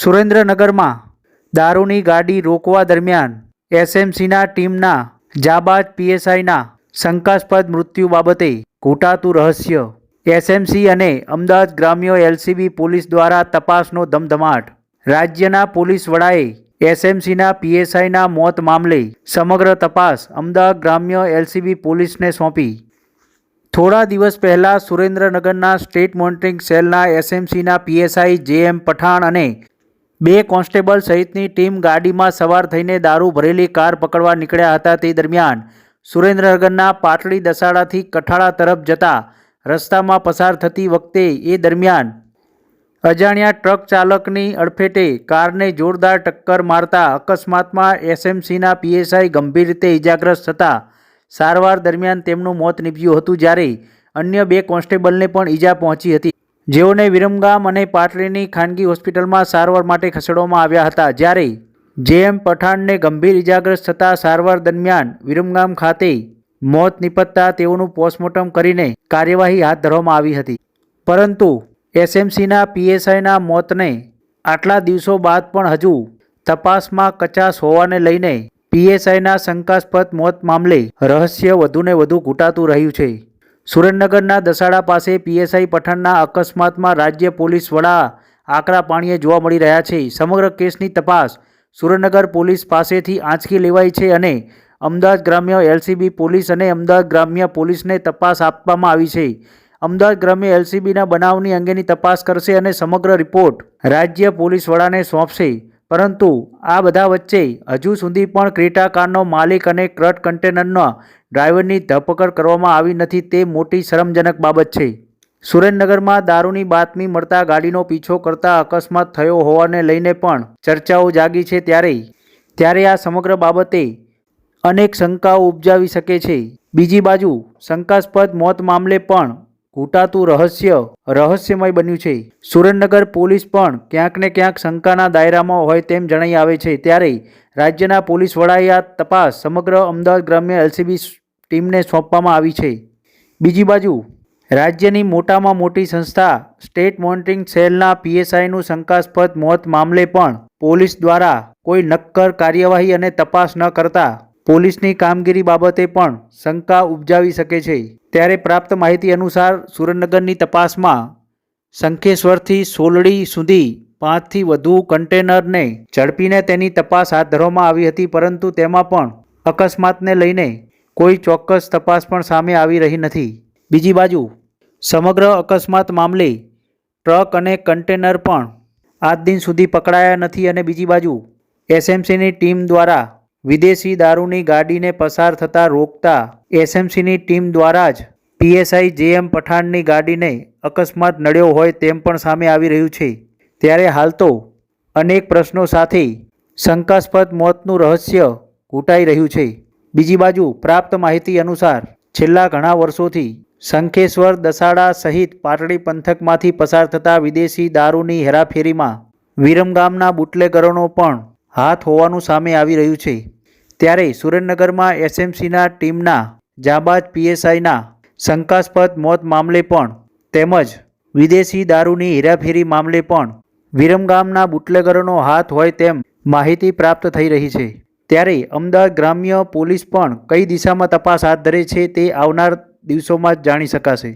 સુરેન્દ્રનગરમાં દારૂની ગાડી રોકવા દરમિયાન એસએમસીના ટીમના જાબાજ પીએસઆઈના શંકાસ્પદ મૃત્યુ બાબતે ઘૂંટાતું રહસ્ય. એસએમસી અને અમદાવાદ ગ્રામ્ય એલસીબી પોલીસ દ્વારા તપાસનો ધમધમાટ. રાજ્યના પોલીસ વડાએ એસએમસીના પીએસઆઈના મોત મામલે સમગ્ર તપાસ અમદાવાદ ગ્રામ્ય એલસીબી પોલીસને સોંપી. થોડા દિવસ પહેલાં સુરેન્દ્રનગરના સ્ટેટ મોનિટરિંગ સેલના એસએમસીના પીએસઆઈ જે એમ પઠાણ અને બે કોન્સ્ટેબલ સહિતની ટીમ ગાડીમાં સવાર થઈને દારૂ ભરેલી કાર પકડવા નીકળ્યા હતા તે દરમિયાન સુરેન્દ્રનગરના પાટડી દસાડાથી કઠાળા તરફ જતા રસ્તામાં પસાર થતી વખતે એ દરમિયાન અજાણ્યા ટ્રક ચાલકની અડફેટે કારને જોરદાર ટક્કર મારતા અકસ્માતમાં એસએમસીના પીએસઆઈ ગંભીર રીતે ઇજાગ્રસ્ત થતા સારવાર દરમિયાન તેમનું મોત નીપજ્યું હતું જ્યારે અન્ય બે કોન્સ્ટેબલને પણ ઈજા પહોંચી હતી. જેઓને વિરમગામ અને પાટલીની ખાનગી હોસ્પિટલમાં સારવાર માટે ખસેડવામાં આવ્યા હતા. જ્યારે જેએમ પઠાણને ગંભીર ઇજાગ્રસ્ત થતા સારવાર દરમિયાન વિરમગામ ખાતે મોત નિપજતા તેઓનું પોસ્ટમોર્ટમ કરીને કાર્યવાહી હાથ ધરવામાં આવી હતી. પરંતુ એસએમસીના પીએસઆઈના મોતને આટલા દિવસો બાદ પણ હજુ તપાસમાં કચાશ હોવાને લઈને પીએસઆઈના શંકાસ્પદ મોત મામલે રહસ્ય વધુને વધુ ઘૂંટાતું રહ્યું છે. સુરેન્દ્રનગરના દસાડા પાસે પીએસઆઈ પઠાણના અકસ્માતમાં રાજ્ય પોલીસ વડા આકરા પાણીએ જોવા મળી રહ્યા છે. સમગ્ર કેસની તપાસ સુરેન્દ્રનગર પોલીસ પાસેથી આંચકી લેવાઈ છે અને અમદાવાદ ગ્રામ્ય એલસીબી પોલીસ અને અમદાવાદ ગ્રામ્ય પોલીસને તપાસ આપવામાં આવી છે. અમદાવાદ ગ્રામ્ય એલસીબીના બનાવની અંગેની તપાસ કરશે અને સમગ્ર રિપોર્ટ રાજ્ય પોલીસ વડાને સોંપશે. પરંતુ આ બધા વચ્ચે હજુ સુધી પણ ક્રેટા કારનો માલિક અને ક્રટ કન્ટેનરના ડ્રાઈવરની ધરપકડ કરવામાં આવી નથી તે મોટી શરમજનક બાબત છે. સુરેન્દ્રનગરમાં દારૂની બાતમી મળતા ગાડીનો પીછો કરતા અકસ્માત થયો હોવાને લઈને પણ ચર્ચાઓ જાગી છે ત્યારે. ત્યારે આ સમગ્ર બાબતે અનેક શંકાઓ ઉપજાવી શકે છે. બીજી બાજુ, શંકાસ્પદ મોત મામલે પણ ઘૂંટાતું રહસ્ય, રહસ્યમય બન્યું છે. સુરેન્દ્રનગર પોલીસ પણ ક્યાંક ને ક્યાંક શંકાના દાયરામાં હોય તેમ જણાઈ આવે છે. ત્યારે રાજ્યના પોલીસ વડાએ આ તપાસ સમગ્ર અમદાવાદ ગ્રામ્ય એલસીબી ટીમને સોંપવામાં આવી છે. બીજી બાજુ, રાજ્યની મોટામાં મોટી સંસ્થા સ્ટેટ મોનિટરિંગ સેલના પીએસઆઈનું શંકાસ્પદ મોત મામલે પણ પોલીસ દ્વારા કોઈ નક્કર કાર્યવાહી અને તપાસ ન કરતા પોલીસની કામગીરી બાબતે પણ શંકા ઉપજાવી શકે છે. ત્યારે પ્રાપ્ત માહિતી અનુસાર સુરેન્દ્રનગરની તપાસમાં શંખેશ્વરથી સોલડી સુધી પાંચથી વધુ કન્ટેનરને ઝડપીને તેની તપાસ હાથ ધરવામાં આવી હતી, પરંતુ તેમાં પણ અકસ્માતને લઈને કોઈ ચોક્કસ તપાસ પણ સામે આવી રહી નથી. બીજી બાજુ, સમગ્ર અકસ્માત મામલે ટ્રક અને કન્ટેનર પણ આજ દિન સુધી પકડાયા નથી અને બીજી બાજુ, એસએમસીની ટીમ દ્વારા વિદેશી દારૂની ગાડીને પસાર થતાં રોકતા એસએમસીની ટીમ દ્વારા જ પીએસઆઈ જે એમ પઠાણની ગાડીને અકસ્માત નડ્યો હોય તેમ પણ સામે આવી રહ્યું છે. ત્યારે હાલ તો અનેક પ્રશ્નો સાથે શંકાસ્પદ મોતનું રહસ્ય ઘૂંટાઈ રહ્યું છે. બીજી બાજુ પ્રાપ્ત માહિતી અનુસાર, છેલ્લા ઘણા વર્ષોથી શંખેશ્વર દસાડા સહિત પાટડી પંથકમાંથી પસાર થતા વિદેશી દારૂની હેરાફેરીમાં વિરમગામના બુટલેગરોનો પણ હાથ હોવાનું સામે આવી રહ્યું છે. ત્યારે સુરેન્દ્રનગરમાં એસએમસીના ટીમના જાબાજ પીએસઆઈના શંકાસ્પદ મોત મામલે પણ તેમજ વિદેશી દારૂની હેરાફેરી મામલે પણ વિરમગામના બુટલેગરોનો હાથ હોય તેમ માહિતી પ્રાપ્ત થઈ રહી છે. ત્યારે અમદાવાદ ગ્રામ્ય પોલીસ પણ કઈ દિશામાં તપાસ હાથ ધરે છે તે આવનાર દિવસોમાં જ જાણી શકાશે.